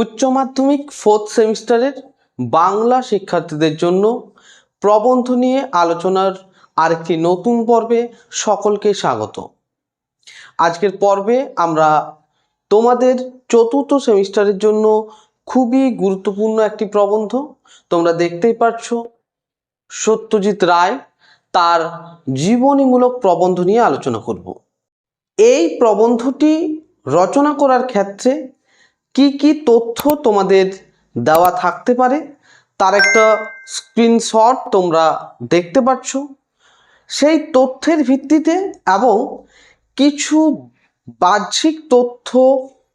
উচ্চ মাধ্যমিক ফোর্থ সেমিস্টারের বাংলা শিক্ষার্থীদের জন্য প্রবন্ধ নিয়ে আলোচনার আরেকটি নতুন পর্বে সকলকে স্বাগত। আজকের পর্বে আমরা তোমাদের চতুর্থ সেমিস্টারের জন্য খুবই গুরুত্বপূর্ণ একটি প্রবন্ধ, তোমরা দেখতেই পাচ্ছ সত্যজিৎ রায় তার জীবনীমূলক প্রবন্ধ নিয়ে আলোচনা করব। এই প্রবন্ধটি রচনা করার ক্ষেত্রে কি কি তথ্য তোমাদের দেওয়া থাকতে পারে, তার একটা স্ক্রিনশট তোমরা দেখতে পাচ্ছ। সেই তথ্যের ভিত্তিতে এবং কিছু বাহ্যিক তথ্য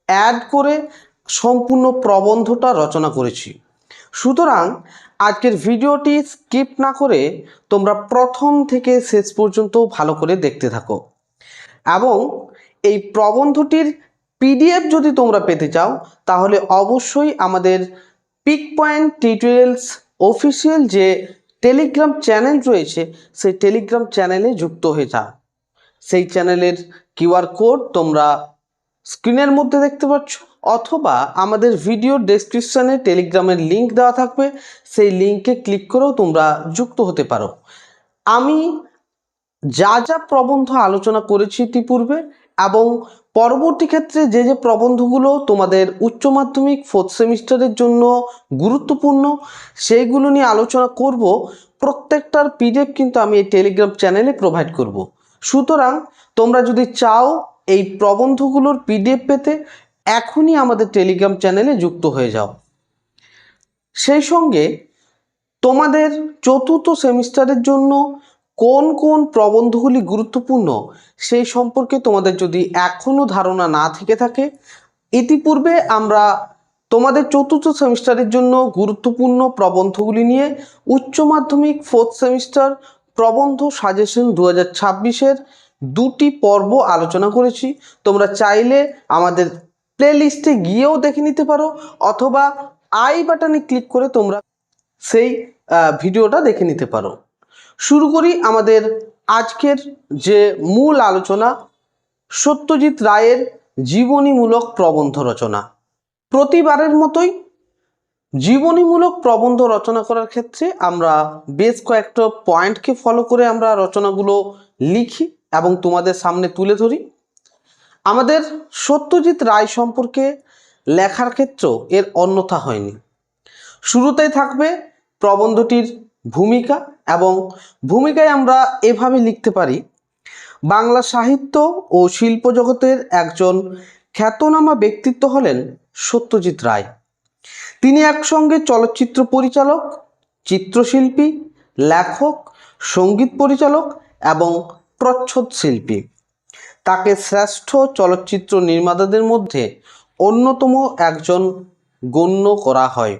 অ্যাড করে সম্পূর্ণ প্রবন্ধটা রচনা করেছি। সুতরাং আজকের ভিডিওটি স্কিপ না করে তোমরা প্রথম থেকে শেষ পর্যন্ত ভালো করে দেখতে থাকো। এবং এই প্রবন্ধটির পিডিএফ যদি তোমরা পেতে চাও, তাহলে অবশ্যই আমাদের পিক পয়েন্ট টিউটোরিয়ালস অফিসিয়াল যে টেলিগ্রাম চ্যানেল রয়েছে, সেই টেলিগ্রাম চ্যানেলে যুক্ত হয়ে যাও। সেই চ্যানেলের কিউআর কোড তোমরা স্ক্রিনের মধ্যে দেখতে পাচ্ছ, অথবা আমাদের ভিডিও ডেসক্রিপশানে টেলিগ্রামের লিংক দেওয়া থাকবে, সেই লিঙ্কে ক্লিক করেও তোমরা যুক্ত হতে পারো। আমি যা যা প্রবন্ধ আলোচনা করেছি ইতিপূর্বে এবং পরবর্তী ক্ষেত্রে যে যে প্রবন্ধগুলো তোমাদের উচ্চ মাধ্যমিক ফোর্থ সেমিস্টারের জন্য গুরুত্বপূর্ণ, সেইগুলো নিয়ে আলোচনা করব। প্রত্যেকটার পিডিএফ কিন্তু আমি এই টেলিগ্রাম চ্যানেলে প্রোভাইড করব। সুতরাং তোমরা যদি চাও এই প্রবন্ধগুলোর পিডিএফ পেতে, এখনই আমাদের টেলিগ্রাম চ্যানেলে যুক্ত হয়ে যাও। সেই সঙ্গে তোমাদের চতুর্থ সেমিস্টারের জন্য কোন কোন প্রবন্ধগুলি গুরুত্বপূর্ণ সেই সম্পর্কে তোমাদের যদি এখনও ধারণা না থেকে থাকে, ইতিপূর্বে আমরা তোমাদের চতুর্থ সেমিস্টারের জন্য গুরুত্বপূর্ণ প্রবন্ধগুলি নিয়ে উচ্চ মাধ্যমিক ফোর্থ সেমিস্টার প্রবন্ধ সাজেশন দু হাজার ছাব্বিশের দুটি পর্ব আলোচনা করেছি। তোমরা চাইলে আমাদের প্লেলিস্টে গিয়েও দেখে নিতে পারো, অথবা আই বাটনে ক্লিক করে তোমরা সেই ভিডিওটা দেখে নিতে পারো। শুরু করি আমাদের আজকের যে মূল আলোচনা, সত্যজিৎ রায়ের জীবনীমূলক প্রবন্ধ রচনা। প্রতিবারের মতোই জীবনীমূলক প্রবন্ধ রচনা করার ক্ষেত্রে আমরা বেশ কয়েকটা পয়েন্টকে ফলো করে আমরা রচনাগুলো লিখি এবং তোমাদের সামনে তুলে ধরি। আমাদের সত্যজিৎ রায় সম্পর্কে লেখার ক্ষেত্রেও এর অন্যথা হয়নি। শুরুতেই থাকবে প্রবন্ধটির ভূমিকা এবং ভূমিকায় আমরা এভাবে লিখতে পারি, বাংলা সাহিত্য ও শিল্প জগতের একজন খ্যাতনামা ব্যক্তিত্ব হলেন সত্যজিৎ রায়। তিনি একসঙ্গে চলচ্চিত্র পরিচালক, চিত্রশিল্পী, লেখক, সংগীত পরিচালক এবং প্রচ্ছদ শিল্পী। তাকে শ্রেষ্ঠ চলচ্চিত্র নির্মাতাদের মধ্যে অন্যতম একজন গণ্য করা হয়।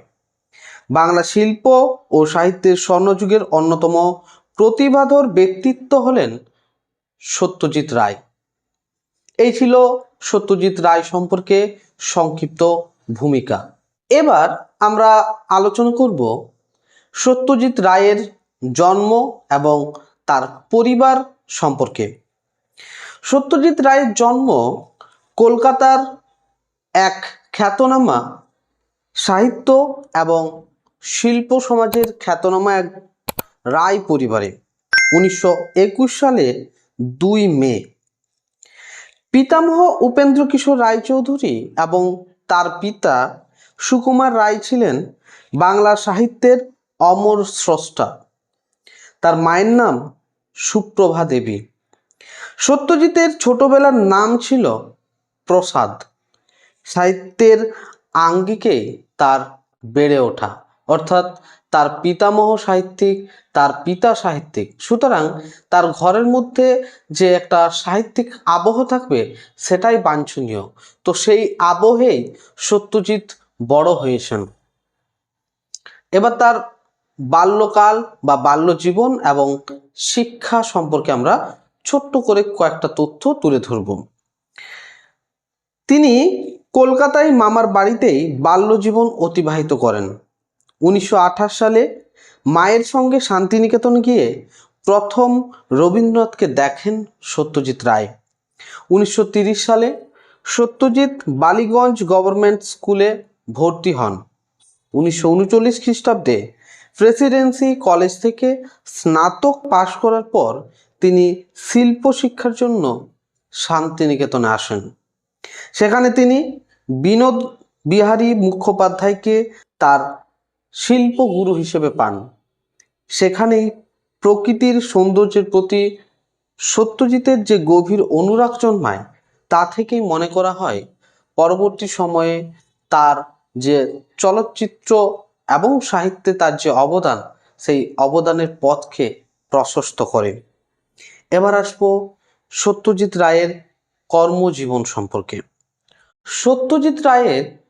বাংলা শিল্প ও সাহিত্যের স্বর্ণযুগের অন্যতম প্রতিভাধর ব্যক্তিত্ব হলেন সত্যজিৎ রায়। এই ছিল সত্যজিৎ রায় সম্পর্কে সংক্ষিপ্ত ভূমিকা। এবার আমরা আলোচনা করব সত্যজিৎ রায়ের জন্ম এবং তার পরিবার সম্পর্কে। সত্যজিৎ রায়ের জন্ম কলকাতার এক খ্যাতনামা সাহিত্য এবং শিল্প সমাজের খ্যাতনামা এক রায় পরিবারে। উনিশশো একুশ সালে দুই মে। পিতামহ উপেন্দ্র কিশোর রায়চৌধুরী এবং তার পিতা সুকুমার রায় ছিলেন বাংলা সাহিত্যের অমর স্রষ্টা। তার মায়ের নাম সুপ্রভা দেবী। সত্যজিতের ছোটবেলার নাম ছিল প্রসাদ। সাহিত্যের আঙ্গিকে তার বেড়ে ওঠা। অর্থাৎ তার পিতামহ সাহিত্যিক, তার পিতা সাহিত্যিক। সুতরাং তার ঘরের মধ্যে যে একটা সাহিত্যিক আবহ থাকবে, সেটাই বাঞ্ছনীয়। তো সেই আবহেই সত্যজিৎ বড় হয়েছেন। এবার তার বাল্যকাল বা বাল্যজীবন এবং শিক্ষা সম্পর্কে আমরা ছোট্ট করে কয়েকটা তথ্য তুলে ধরব। তিনি কলকাতায় মামার বাড়িতেই বাল্যজীবন অতিবাহিত করেন। উনিশশো আঠাশ সালে মায়ের সঙ্গে শান্তিনিকেতন গিয়ে প্রথম রবীন্দ্রনাথকে দেখেন সত্যজিৎ রায়। উনিশশো সালে সত্যজিৎ বালিগঞ্জ গভর্নমেন্ট স্কুলে ভর্তি হন। উনিশশো উনচল্লিশ খ্রিস্টাব্দে প্রেসিডেন্সি কলেজ থেকে স্নাতক পাশ করার পর তিনি শিল্প শিক্ষার জন্য শান্তিনিকেতনে আসেন। সেখানে তিনি বিনোদ বিহারী মুখোপাধ্যায়কে তার শিল্পগুরু হিসেবে পান। সেখানেই প্রকৃতির সৌন্দর্যের প্রতি সত্যজিতের যে গভীর অনুরাগ জন্মায়, তা থেকেই মনে করা হয়, পরবর্তী সময়ে তার যে চলচ্চিত্র এবং সাহিত্যে তার যে অবদান, সেই অবদানের পথকে প্রশস্ত করে। এবার আসব সত্যজিৎ রায়ের কর্মজীবন সম্পর্কে। সত্যজিৎ রায়ের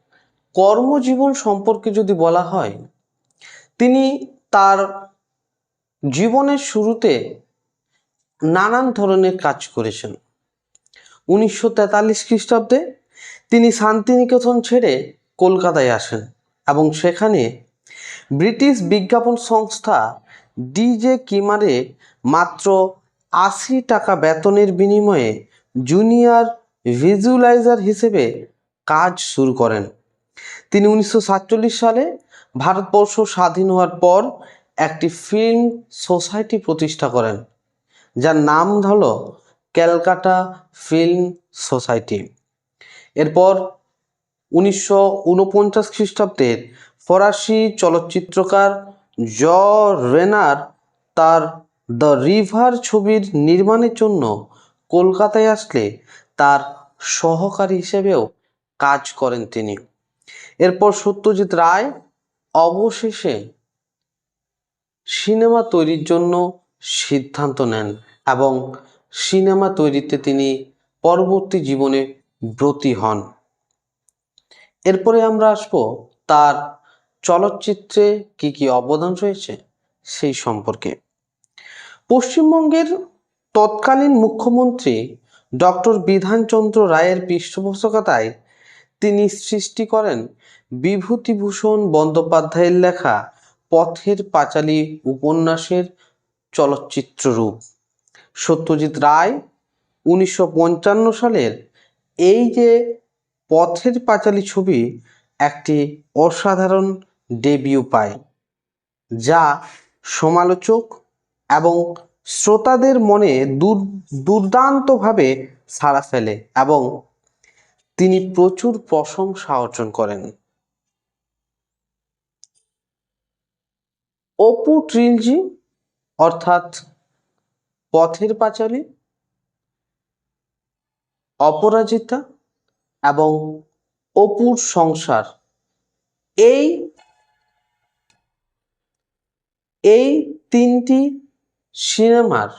কর্মজীবন সম্পর্কে যদি বলা হয়, তিনি তার জীবনের শুরুতে নানান ধরনের কাজ করেছেন। উনিশশো তেতাল্লিশ খ্রিস্টাব্দে তিনি শান্তিনিকেতন ছেড়ে কলকাতায় আসেন এবং সেখানে ব্রিটিশ বিজ্ঞাপন সংস্থা ডিজে কিমারে মাত্র আশি টাকা বেতনের বিনিময়ে জুনিয়র ভিজুয়ালাইজার হিসেবে কাজ শুরু করেন। তিনি উনিশশো সাতচল্লিশ সালে ভারতবর্ষ স্বাধীন হওয়ার পর একটি ফিল্ম সোসাইটি প্রতিষ্ঠা করেন, যার নাম হলো ক্যালকাটা ফিল্ম সোসাইটি। এরপর উনিশশো উনপঞ্চাশ খ্রিস্টাব্দের ফরাসি চলচ্চিত্রকার জ রেনার তার দ্য রিভার ছবির নির্মাণের জন্য কলকাতায় আসলে তার সহকারী হিসেবেও কাজ করেন তিনি। এরপর সত্যজিৎ রায় অবশেষে সিনেমা তৈরির জন্য সিদ্ধান্ত নেন এবং সিনেমা তৈরিতে তিনি পরবর্তী জীবনে ব্রতী হন। এরপরে আমরা আসব তার চলচ্চিত্রে কি কি অবদান রয়েছে সেই সম্পর্কে। পশ্চিমবঙ্গের তৎকালীন মুখ্যমন্ত্রী ডক্টর বিধানচন্দ্র রায়ের পৃষ্ঠপোষকতায় তিনি সৃষ্টি করেন বিভূতিভূষণ বন্দ্যোপাধ্যায়ের লেখা পথের পাঁচালী উপন্যাসের চলচ্চিত্র রূপ। সত্যজিৎ রায় উনিশশো পঞ্চান্ন সালের এই যে পথের পাঁচালী ছবি একটি অসাধারণ ডেবিউ পায়, যা সমালোচক এবং শ্রোতাদের মনে দূর, দুর্দান্তভাবে সাড়া ফেলে এবং তিনি প্রচুর প্রশংসা অর্জন করেন। অপু ট্রিলজি, অর্থাৎ পথের পাঁচালী, অপরাজিতা এবং অপুর সংসার, এই এই তিনটি সিনেমার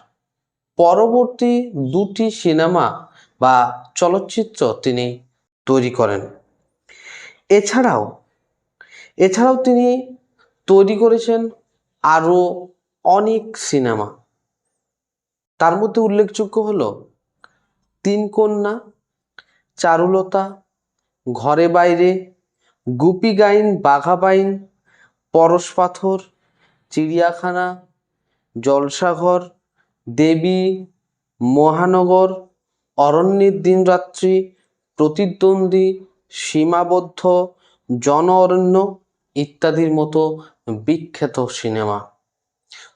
পরবর্তী দুটি সিনেমা বা চলচ্চিত্র তিনি তৈরি করেন। এছাড়াও এছাড়াও তিনি তৈরি করেছেন আরও অনেক সিনেমা। তার মধ্যে উল্লেখযোগ্য হল তিন কন্যা, চারুলতা, ঘরে বাইরে, গুপি গাইন, বাঘা বাইন, পরশ পাথর, চিড়িয়াখানা, জলসাঘর, দেবী, মহানগর, অরণ্যের দিনরাত্রি প্রতিদ্বন্দ্বী, সীমাবদ্ধ জন অরণ্য ইত্যাদির মতো বিখ্যাত সিনেমা।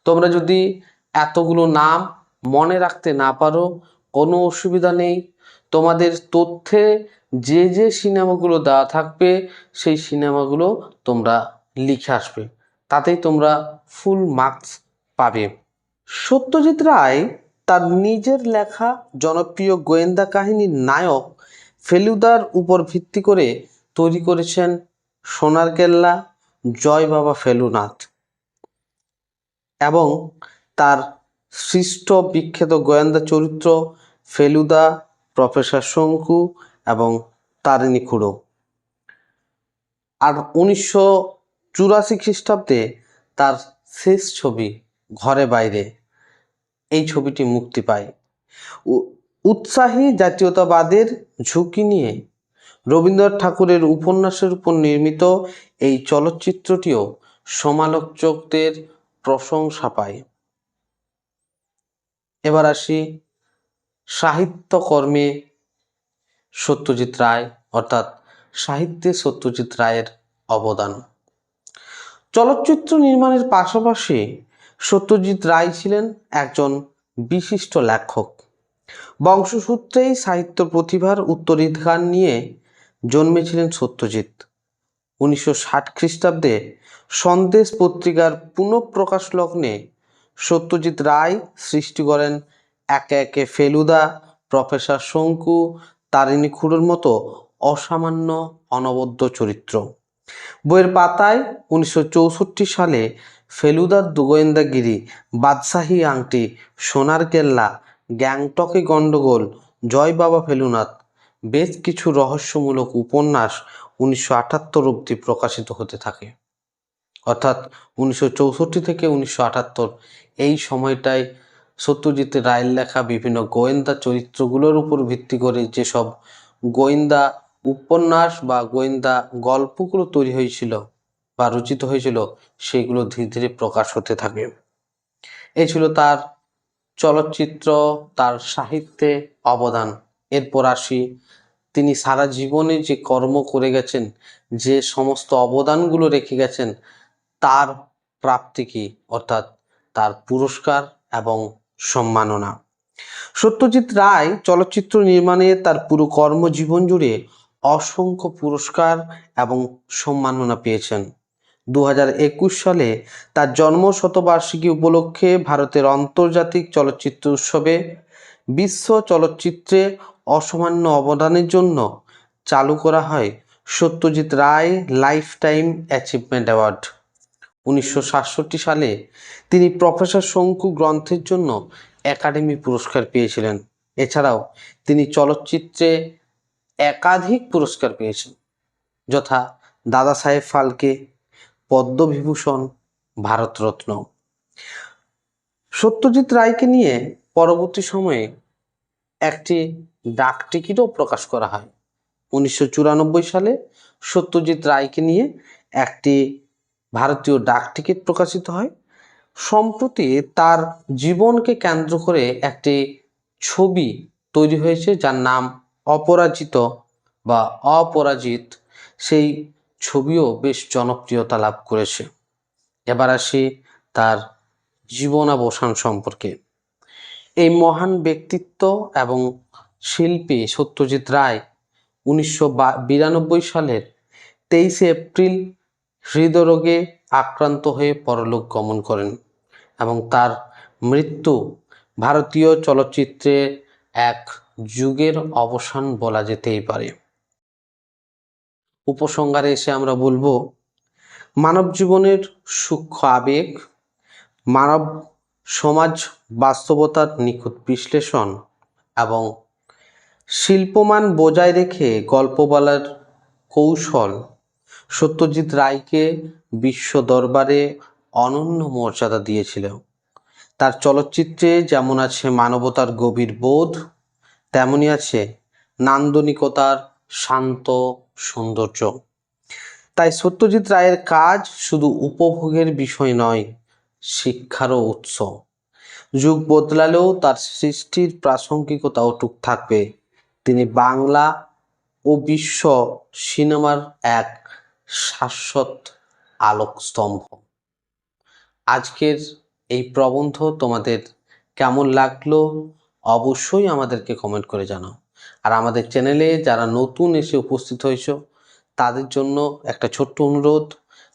তোমরা যদি এতগুলো নাম মনে রাখতে না পারো, কোনো অসুবিধা নেই। তোমাদের তথ্যে যে যে সিনেমাগুলো দেওয়া থাকবে, সেই সিনেমাগুলো তোমরা লিখে আসবে। তাতেই তোমরা ফুল মার্কস পাবে। সত্যজিৎ রায় তার নিজের লেখা জনপ্রিয় গোয়েন্দা কাহিনীর নায়ক ফেলুদার উপর ভিত্তি করে তৈরি করেছেন সোনার কেল্লা, জয় বাবা ফেলুনাথ। এবং তার সৃষ্ট বিখ্যাত গোয়েন্দা চরিত্র ফেলুদা, প্রফেসর শঙ্কু এবং তারিণী খুড়ো। আর উনিশশো চুরাশি খ্রিস্টাব্দে তার শেষ ছবি ঘরে বাইরে, এই ছবিটি মুক্তি পায়। উৎসাহী জাতীয়তাবাদের ঝুঁকি নিয়ে রবীন্দ্রনাথ ঠাকুরের উপন্যাসের উপর নির্মিত এই চলচ্চিত্রটিও সমালোচকদের প্রশংসা পায়। এবার আসি সাহিত্যকর্মে সত্যজিৎ রায়, অর্থাৎ সাহিত্যে সত্যজিৎ রায়ের অবদান। চলচ্চিত্র নির্মাণের পাশাপাশি সত্যজিৎ রায় ছিলেন একজন বিশিষ্ট লেখক। বংশসূত্রেই সাহিত্য প্রতিভার উত্তরাধিকার নিয়ে জন্মেছিলেন সত্যজিৎ। উনিশশো ষাট খ্রিস্টাব্দে সন্দেশ পত্রিকার পুনঃপ্রকাশ লগ্নে সত্যজিৎ রায় সৃষ্টি করেন একে একে ফেলুদা, প্রফেসর শঙ্কু, তারিণী খুড়োর মতো অসামান্য অনবদ্য চরিত্র। বইয়ের পাতায় উনিশশো চৌষট্টি সালে ফেলুদার দুগোয়েন্দাগিরি বাদশাহী আংটি সোনার কেল্লা গ্যাংটকে গণ্ডগোল, জয় বাবা ফেলুনাথ, বেশ কিছু রহস্যমূলক উপন্যাস উনিশশো আটাত্তর অব্দি প্রকাশিত হতে থাকে। অর্থাৎ উনিশশো চৌষট্টি থেকে উনিশশো আটাত্তর, এই সময়টায় সত্যজিৎ রায়ের লেখা বিভিন্ন গোয়েন্দা চরিত্রগুলোর উপর ভিত্তি করে যেসব গোয়েন্দা উপন্যাস বা গোয়েন্দা গল্পগুলো তৈরি হয়েছিল বা রচিত হয়েছিল, সেগুলো ধীরে ধীরে প্রকাশ হতে থাকে। এই ছিল তার চলচ্চিত্র, তার সাহিত্যে অবদান। এরপর আসি, তিনি সারা জীবনে যে কর্ম করে গেছেন, যে সমস্ত অবদানগুলো রেখে গেছেন, তার প্রাপ্তি কি? অর্থাৎ তার পুরস্কার এবং সম্মাননা। সত্যজিৎ রায় চলচ্চিত্র নির্মাণে তার পুরো কর্মজীবন জুড়ে অসংখ্য পুরস্কার এবং সম্মাননা পেয়েছেন। দু হাজার একুশ সালে তার জন্ম শতবার্ষিকী উপলক্ষে ভারতের আন্তর্জাতিক চলচ্চিত্র উৎসবে বিশ্ব চলচ্চিত্রে অসামান্য অবদানের জন্য চালু করা হয় Satyajit Ray lifetime achievement award. উনিশশো সাতষট্টি সালে তিনি প্রফেসর শঙ্কু গ্রন্থের জন্য একাডেমি পুরস্কার পেয়েছিলেন। এছাড়াও তিনি চলচ্চিত্রে একাধিক পুরস্কার পেয়েছেন, যথা দাদা সাহেব ফালকে পদ্মবিভূষণ ভারতরত্ন। সত্যজিৎ রায়কে নিয়ে পরবর্তী সময়ে একটি ডাক টিকিটও প্রকাশ করা হয়। উনিশশো চুরানব্বই সালে সত্যজিৎ রায়কে নিয়ে একটি ভারতীয় ডাক টিকিট প্রকাশিত হয়। সম্প্রতি তার জীবনকে কেন্দ্র করে একটি ছবি তৈরি হয়েছে যার নাম অপরাজিত বা অপরাজিত। সেই ছবিও বেশ জনপ্রিয়তা লাভ করেছে। এবার আসি তার জীবনাবসান সম্পর্কে। এই মহান ব্যক্তিত্ব এবং শিল্পী সত্যজিৎ রায় উনিশশো বিরানব্বই সালের তেইশে এপ্রিল হৃদরোগে আক্রান্ত হয়ে পরলোক গমন করেন এবং তার মৃত্যু ভারতীয় চলচ্চিত্রে এক যুগের অবসান বলা যেতেই পারে। উপসংহারে এসে আমরা বলব, মানব জীবনের সূক্ষ্ম আবেগ, মানব সমাজ বাস্তবতার নিখুঁত বিশ্লেষণ এবং শিল্পমান বজায় রেখে গল্প বলার কৌশল সত্যজিৎ রায়কে বিশ্ব দরবারে অনন্য মর্যাদা দিয়েছিল। তার চলচ্চিত্রে যেমন আছে মানবতার গভীর বোধ তেমনই আছে নান্দনিকতার শান্ত, সৌন্দর্য। তাই সত্যজিৎ রায়ের কাজ শুধু উপভোগের বিষয় নয়, শিক্ষারও উৎস। যুগ বদলালেও তার সৃষ্টির প্রাসঙ্গিকতা অটুক থাকবে। তিনি বাংলা ও বিশ্ব সিনেমার এক শাশ্বত আলোকস্তম্ভ। আজকের এই প্রবন্ধ তোমাদের কেমন লাগল, অবশ্যই আমাদেরকে কমেন্ট করে জানাও। আর আমাদের চ্যানেলে যারা নতুন এসে উপস্থিত হয়েছ, তাদের জন্য একটা ছোট্ট অনুরোধ।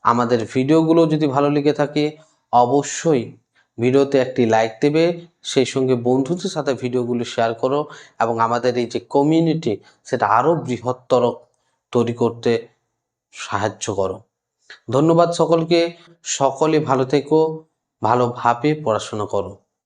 আমাদের ভিডিওগুলো যদি ভালো লেগে থাকে, অবশ্যই ভিডিওতে একটি লাইক দেবে, সেই সঙ্গে বন্ধুদের সাথে ভিডিওগুলো শেয়ার করো এবং আমাদের এই যে কমিউনিটি সেটা আরও বৃহত্তর তৈরি করতে সাহায্য করো। ধন্যবাদ সকলকে। সকলে ভালো থেকো ভালোভাবে পড়াশোনা করো।